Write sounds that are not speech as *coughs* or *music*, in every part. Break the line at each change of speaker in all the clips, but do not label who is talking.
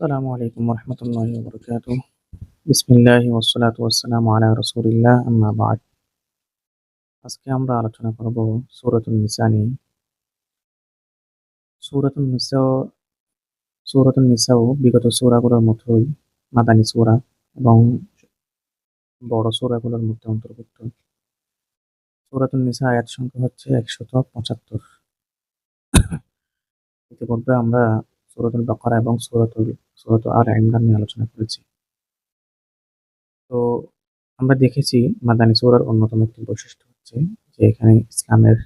আসসালামু আলাইকুম রহমতুল্লাহি ওবরকাতু বিসমিল্লাহি ওয়াসসালাতু ওয়াসসালামু আলা রাসূলিল্লাহ, আম্মা বা'দ। আজকে আমরা আলোচনা করব সূরাতুন নিসা নিয়ে। সূরাতুন নিসা, সূরাতুন নিসাও বিগত সূরাগুলোর মতোই মাদানী সূরা এবং বড় সূরাগুলোর মধ্যে অন্তর্ভুক্ত। সূরাতুন নিসা আয়াত সংখ্যা হচ্ছে একশত পঁচাত্তর। *coughs* ইতিপূর্বে আমরা সূরাতুল বাকারা এবং সূরাতুল সূরাত আর ইমরান নিয়ে আলোচনা করেছি। তো আমরা দেখেছি মাদানী সূরার অন্যতম একটি বৈশিষ্ট্য হচ্ছে যে এখানে ইসলামের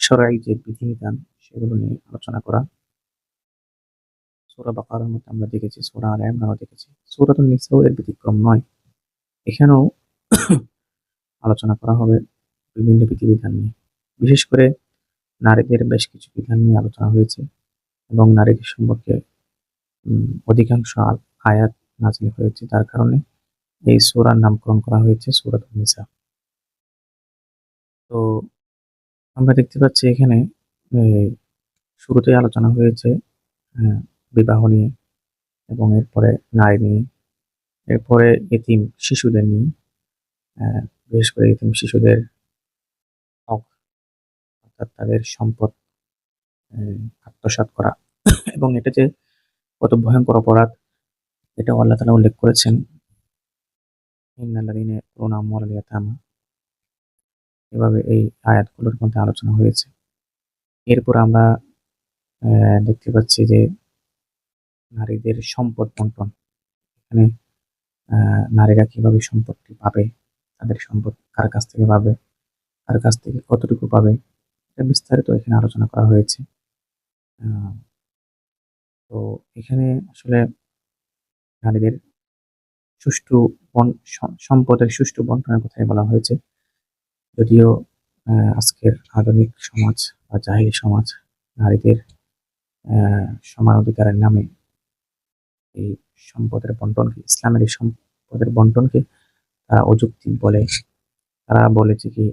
সরাই যে বিধিবিধান, সেগুলো নিয়ে আলোচনা করা। সূরা বাকারার মধ্যে আমরা দেখেছি সূরা আর ইমরানও দেখেছি। সূরাতুন নিসাও এর ব্যতিক্রম নয়। এখানেও আলোচনা করা হবে বিভিন্ন বিধিবিধান নিয়ে। বিশেষ করে নারীদের বেশ কিছু বিধান নিয়ে আলোচনা হয়েছে এবং নারীদের সম্পর্কে অধিকাংশ আয়াত নাজিল হয়েছে। তার কারণে এই সূরার নামকরণ করা হয়েছে সূরাতুন নিসা তো আমরা দেখতে পাচ্ছি এখানে শুরুতেই আলোচনা হয়েছে বিবাহ নিয়ে এবং এরপরে নারী নিয়ে এরপরে এতিম শিশুদের নিয়ে বিশেষ করে এতিম শিশুদের হক অর্থাৎ তাদের সম্পদ আহ, আত্মসাৎ করা। এবং এটা যে কত ভয়ঙ্কর অপরাধ। এটা আল্লাহ তালা উল্লেখ করেছেন। এভাবে এই আয়াতগুলোর মধ্যে আলোচনা হয়েছে। এরপর আমরা দেখতে পাচ্ছি যে নারীদের সম্পদ বন্টন। এখানে নারীরা কীভাবে সম্পদটি পাবে, তাদের সম্পদ কার কাছ থেকে পাবে, কার কাছ থেকে কতটুকু পাবে, এটা বিস্তারিত এখানে আলোচনা করা হয়েছে। তো এখানে আসলে নারীদের সুষ্ঠু বন সম্পদের সুষ্ঠু বন্টনের কথাই বলা হয়েছে। যদিও আজকের আধুনিক সমাজ বা জাহিলি সমাজ নারীদের সমান অধিকারের নামে এই সম্পদের বন্টনকে, ইসলামের এই সম্পদের বন্টনকে তারা অযৌক্তিক বলে। তারা বলেছে কি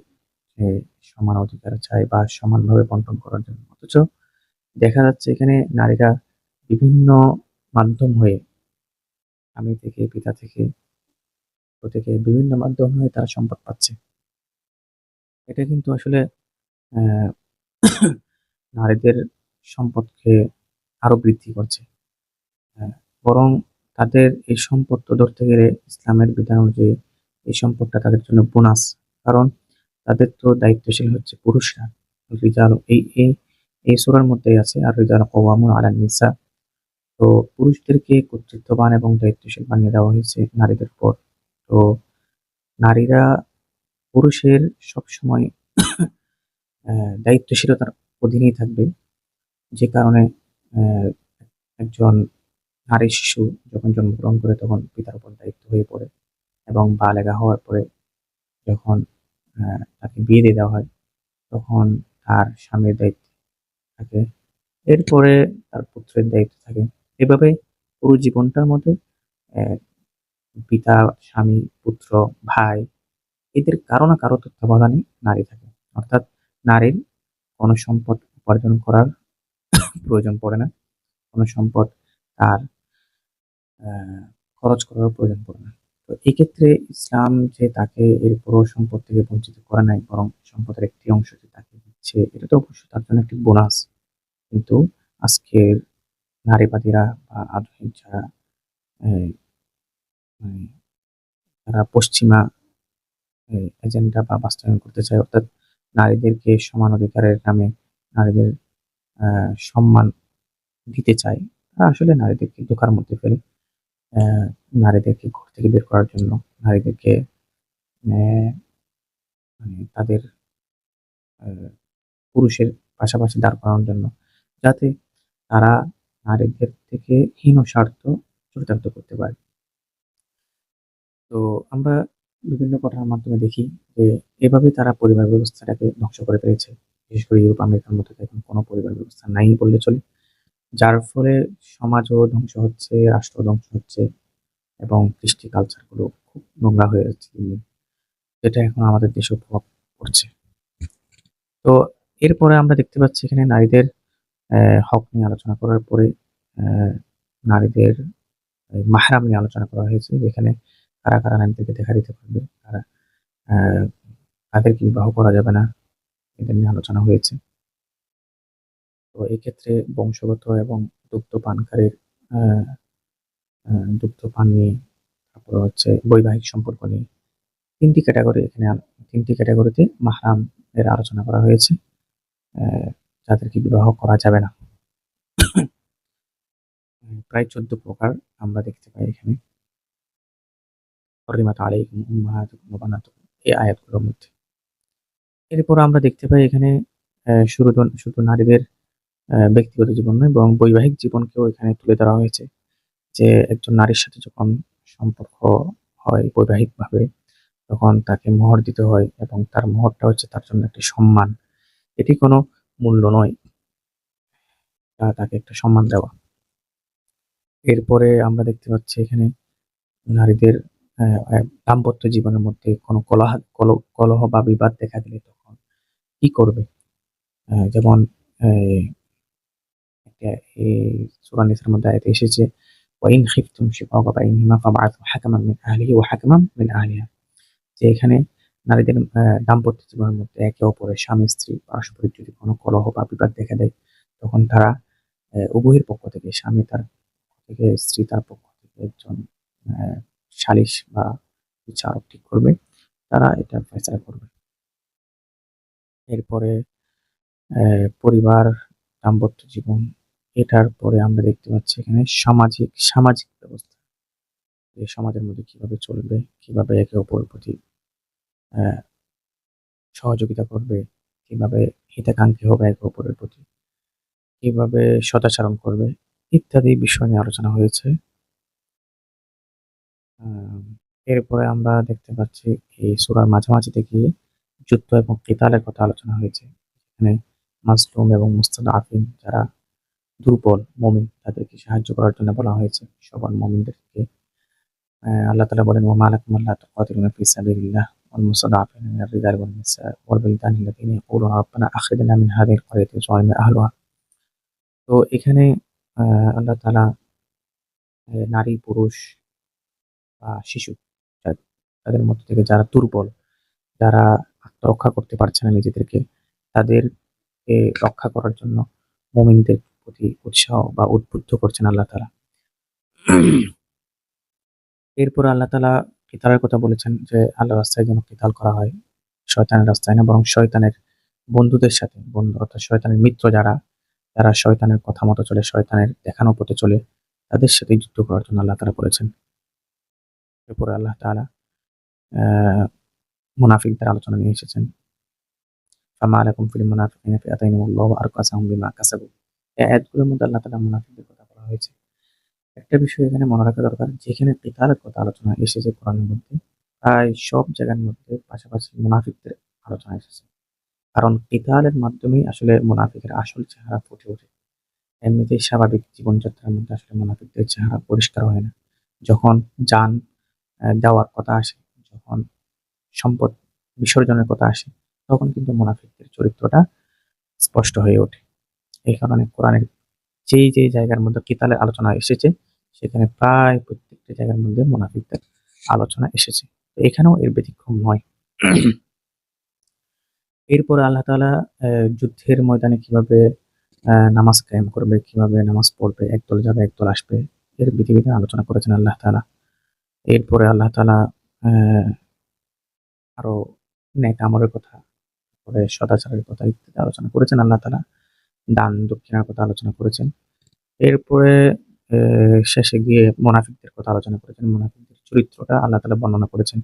যে সমান অধিকার চাই বা সমানভাবে বন্টন করার জন্য। অথচ দেখা যাচ্ছে এখানে নারীরা বিভিন্ন মাধ্যম হয়ে আমি থেকে, পিতা থেকে থেকে বিভিন্ন মাধ্যম হয়ে তারা সম্পদ পাচ্ছে। এটা কিন্তু আসলে নারীদের সম্পদকে আরও বৃদ্ধি করছে। বরং তাদের এই সম্পদ তো ধরতে গেলে ইসলামের বিধান অনুযায়ী এই সম্পদটা তাদের জন্য বোনাস। কারণ তাদের তো দায়িত্বশীল হচ্ছে পুরুষরা। রিজাল এই এই সুরার মধ্যেই আছে, আর রিজাল কওয়ামুন আলা নিসা। তো পুরুষদেরকে কর্তৃত্ববান এবং দায়িত্বশীল বানিয়ে দেওয়া হয়েছে নারীদের পর তো নারীরা পুরুষের সবসময় *coughs* দায়িত্বশীলতার অধীনেই থাকবে। যে কারণে একজন নারী শিশু যখন জন্মগ্রহণ করে তখন পিতার উপর দায়িত্ব হয়ে পড়ে এবং বালেগা হওয়ার পরে যখন তাকে বিয়ে দিয়ে দেওয়া হয়, তখন তার স্বামীর দায়িত্ব থাকে। এরপরে তার পুত্রের দায়িত্ব থাকে। এভাবে পুরো জীবনটার মধ্যে পিতা, স্বামী, পুত্র, ভাই এদের কারও না কারও তত্ত্বাবধানে নারী থাকে। অর্থাৎ নারীর কোনো সম্পদ উপার্জন করার প্রয়োজন পড়ে না। কোনো সম্পদ তার খরচ করার প্রয়োজন পড়ে না। তো এক্ষেত্রে ইসলাম যে তাকে এর পুরো সম্পদ থেকে বঞ্চিত করে নাই, বরং সম্পদের একটি অংশ যে তাকে দিচ্ছে, এটা তো অবশ্যই তার জন্য একটি বোনাস কিন্তু আজকের নারীবাদীরা বা আধুনিক যারা মানে যারা পশ্চিমা এজেন্ডা বা বাস্তবায়ন করতে চায়, অর্থাৎ নারীদেরকে সমান অধিকারের নামে নারীদের সম্মান দিতে চায়, তারা আসলে নারীদেরকে ধোকার মধ্যে ফেলে নারীদেরকে ঘর থেকে বের করার জন্য, নারীদেরকে মানে তাদের পুরুষের পাশাপাশি দাঁড় করানোর জন্য, যাতে তারা নারীদের থেকে হীন স্বার্থ চরিতার্থ করতে পারে। তো আমরা বিভিন্ন ঘটনার মাধ্যমে দেখি যে এভাবে তারা পরিবার ব্যবস্থাটাকে ধ্বংস করে ফেলেছে। বিশেষ করে ইউরোপ, আমেরিকার মধ্যে তো এখন কোনো পরিবার ব্যবস্থা নাই বললে চলে। যার ফলে সমাজও ধ্বংস হচ্ছে রাষ্ট্র ধ্বংস হচ্ছে এবং কৃষ্টি কালচারগুলো খুব নোংরা হয়ে যাচ্ছে। যেটা এখন আমাদের দেশে প্রভাব পড়ছে। তো এরপরে আমরা দেখতে পাচ্ছি এখানে নারীদের হক নিয়ে আলোচনা করার পরে নারীদের মাহরাম নিয়ে আলোচনা করা হয়েছে যেখানে কারা কারা নারীদেরকে দেখা দিতে পারবে কারা আহ, কাদেরকে বিবাহ করা যাবে না এদের নিয়ে আলোচনা হয়েছে। তো এই ক্ষেত্রে বংশগত এবং দুগ্ধ পানকারীর আহ, আহ, দুগ্ধ পান নিয়ে তারপর হচ্ছে বৈবাহিক সম্পর্ক নিয়ে তিনটি ক্যাটাগরি এখানে তিনটি ক্যাটাগরিতে মাহরাম এর আলোচনা করা হয়েছে। যাদেরকে বিবাহ করা যাবে না। প্রায় চোদ্দ প্রকার আমরা দেখতে পাই এখানে। এই আয়াতগুলোর মধ্যে। এরপর আমরা দেখতে পাই এখানে আহ, শুধু নারীদের ব্যক্তিগত জীবন নয় বরং বৈবাহিক জীবনকেও এখানে তুলে ধরা হয়েছে। যে একজন নারীর সাথে যখন সম্পর্ক হয় বৈবাহিকভাবে তখন তাকে মোহর দিতে হয় এবং তার মোহরটা হচ্ছে তার জন্য একটি সম্মান। এটি কোনো মূল্য নয়। তাকে একটা সম্মান দেওয়া। এরপরে আমরা দেখতে পাচ্ছি এখানে নারীদের দাম্পত্য জীবনের মধ্যে কোনো কলহ, কল- কলহ বা বিবাদ দেখা দিলে তখন কি করবে? যেমন এই মধ্যে আয়াতে এসেছে, ওয়াইন খিফতুম শিকাকা বাইনিহিমা ফাবআথু হাকামান মিন আহলিহি ওয়া হাকামান মিন আহলিহা। যে এখানে নারীদের দাম্পত্য জীবনের মধ্যে একে অপরের স্বামী, স্ত্রী, পারস্পরিক যদি কোনো কলহ বা বিবাদ দেখা দেয়, তখন তারা উভয়ের পক্ষ থেকে স্বামী তার থেকে, স্ত্রী তার পক্ষ থেকে একজন সালিশ বা বিচারক ঠিক করবে, তারা এটা ফয়সালা করবে। এরপরে পরিবার, দাম্পত্য জীবন, এটার পরে আমরা দেখতে পাচ্ছি এখানে সামাজিক সামাজিক ব্যবস্থা। এই সমাজের মধ্যে কীভাবে চলবে, কীভাবে একে অপরের প্রতি সহযোগিতা করবে, কীভাবে হিতাকাঙ্ক্ষী হবে একে অপরের প্রতি কীভাবে সদাচরণ করবে, ইত্যাদি বিষয় নিয়ে আলোচনা হয়েছে। এরপরে আমরা দেখতে পাচ্ছি এই সূরার মাঝামাঝিতে গিয়ে যুদ্ধ এবং কেতালের কথা আলোচনা হয়েছে। এখানে মাসলুম এবং মুস্তাদ আফিম যারা দুর্বল মমিন, তাদেরকে সাহায্য করার জন্য বলা হয়েছে। সবার মমিনদেরকে আল্লাহ তালা বলেন ওমা আল্লাহ তুকাতিলুনা রিজাল ওয়ান নিসা ওয়াল বিলদান আল্লাযিনা ইয়াকুলুনা রাব্বানা আখরিজনা মিন হাযিহিল ক্বরিয়াতি যালিমি আহলুহা তো এখানে আল্লাহ আহ, নারী পুরুষ বা শিশু তাদের মধ্যে থেকে যারা দুর্বল যারা আত্মরক্ষা করতে পারছে না নিজেদেরকে তাদেরকে রক্ষা করার জন্য মুমিনদের প্রতি উৎসাহ বা উদ্বুদ্ধ করছেন আল্লাহ তাআলা। এরপর আল্লাহ তাআলা কিতালের কথা বলেছেন যে আল্লাহ রাস্তায় যেন কিতাল করা হয়, শয়তানের রাস্তায় না, বরং শয়তানের বন্ধুদের সাথে বন্ধু, অর্থাৎ শয়তানের মিত্র যারা যারা শয়তানের কথা মতো চলে, শয়তানের দেখানো পথে চলে, তাদের সাথে যুদ্ধ করার জন্য আল্লাহ তাআলা বলেছেন। এরপরে আল্লাহ আহ, মুনাফিকদের আলোচনা নিয়ে এসেছেন। ফামা আলাইকুম ফিল মুনাফিকিনা বিমা কাসাবু। এই আয়াতগুলোর মধ্যে আল্লাহ তাআলা মুনাফিকদের কথা বলা হয়েছে। একটা বিষয় এখানে মনে রাখা দরকার, যেখানে কিতালের কথা আলোচনা এসেছে কোরআনের মধ্যে, প্রায় সব জায়গার মধ্যে পাশাপাশি মুনাফিকদের আলোচনা এসেছে। কারণ কিতালের মাধ্যমেই আসলে মুনাফিকের আসল চেহারা ফুটে ওঠে। এমনিতেই স্বাভাবিক জীবনযাত্রার মধ্যে আসলে মুনাফিকদের চেহারা পরিষ্কার হয় না। যখন যান দেওয়ার কথা আসে, যখন সম্পদ বিসর্জনের কথা আসে, তখন কিন্তু মুনাফিকদের চরিত্রটা স্পষ্ট হয়ে ওঠে। এই কারণে কোরআনের যেই যেই জায়গার মধ্যে কিতালের আলোচনা এসেছে সেখানে প্রায় প্রত্যেকটা জায়গার মধ্যে মুনাফিকদের আলোচনা এসেছে। তো এখানেও এর ব্যতিক্রম নয়। এরপর আল্লাহ আহ, যুদ্ধের ময়দানে কীভাবে নামাজ কায়েম করবে কীভাবে নামাজ পড়বে একদল যাবে একদল আসবে এর বিধিবিধান আলোচনা করেছেন আল্লাহ তালা এরপরে আল্লাহ আহ, আরও নেক আমলের কথা সদাচারের কথা ইত্যাদি আলোচনা করেছেন আল্লাহ তাআলা। দান দক্ষিণার কথা আলোচনা করেছেন। এরপরে শেষে গিয়ে মোনাফিকদের কথা আলোচনা করেছেন। মোনাফিকদের চরিত্রটা আল্লাহ তাআলা বর্ণনা করেছেন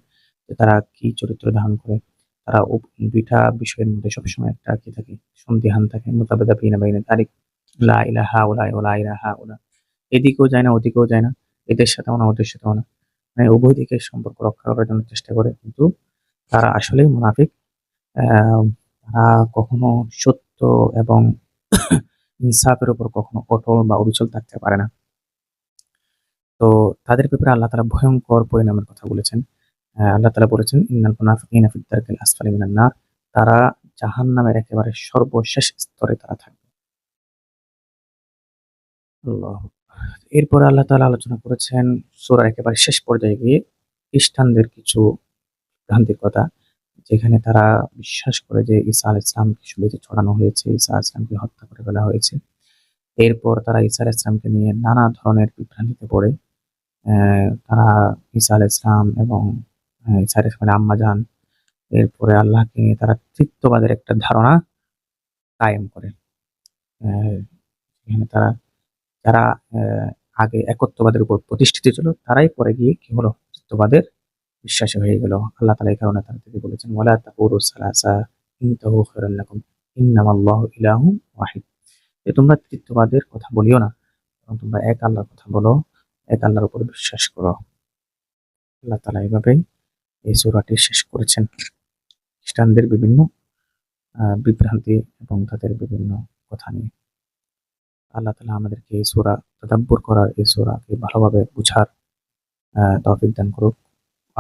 যে তারা কি চরিত্র ধারণ করে। তারা দুইটা বিষয়ের মধ্যে সবসময় একটা কি থাকে, সন্দিহান থাকে। মোতাবেদা বিনা বাইনা তারিখ। লা ইলাহা ওলা ওলা ইলাহা ওলা এদিকেও যায় না, ওদিকেও যায় না। এদের সাথেও না, ওদের সাথেও না। মানে উভয় দিকের সম্পর্ক রক্ষা করার জন্য চেষ্টা করে। কিন্তু তারা আসলেই মুনাফিক। তারা কখনো সত্য এবং *coughs* ইনসাফের উপর কখনো অটল বা অবিচল থাকতে পারে না। তো তাদের ব্যাপারে আল্লাহ তাআলা ভয়ঙ্কর পরিণামের কথা বলেছেন। আল্লাহ তাআলা বলেছেন, ইন্নাল তারা জাহান্নামের একেবারে সর্বশেষ স্তরে তারা থাকবে। এরপরে আল্লাহ তাআলা আলোচনা করেছেন, সূরার একেবারে শেষ পর্যায়ে গিয়ে খ্রিস্টানদের কিছু ভ্রান্তির কথা যেখানে তারা বিশ্বাস করে যে ঈসা আলাইহিস সালামকে শুলিতে চড়ানো হয়েছে, ঈসা আলাইহিস সালামকে হত্যা করে ফেলা হয়েছে। এরপর তারা ঈসা আলাইহিস সালামকে নিয়ে নানা ধরনের বিভ্রান্তিতে পড়ে। তারা ঈসা আলাইহিস সালাম এবং ঈসা আলাইহিস সালামের আম্মাজান এরপরে আল্লাহকে নিয়ে তারা তৃত্ববাদের একটা ধারণা কায়েম করে। সেখানে তারা যারা আগে একত্ববাদের উপর প্রতিষ্ঠিত ছিল তারাই পরে গিয়ে কি হলো তৃত্ববাদের বিশ্বাসী হয়ে গেল। আল্লাহ তাআলা এই কারণে তাদেরকে বলেছেন ওয়ালা তাকুলু সালাসা ইনতাহু ইন্নামাল্লাহু ওয়াহিদ। যে তোমরা তৃত্ববাদের কথা বলিও না বরং তোমরা এক আল্লাহর কথা বলো, এক আল্লাহর উপর বিশ্বাস করো। আল্লাহ তালা এভাবেই এই সূরাটি শেষ করেছেন। খ্রিস্টানদের বিভিন্ন বিভ্রান্তি এবং তাদের বিভিন্ন কথা নিয়ে। আল্লাহ তালা আমাদেরকে এই সূরা তাদাব্বুর করার, এই সূরাকে ভালোভাবে বুঝার তৌফিক দান করুক।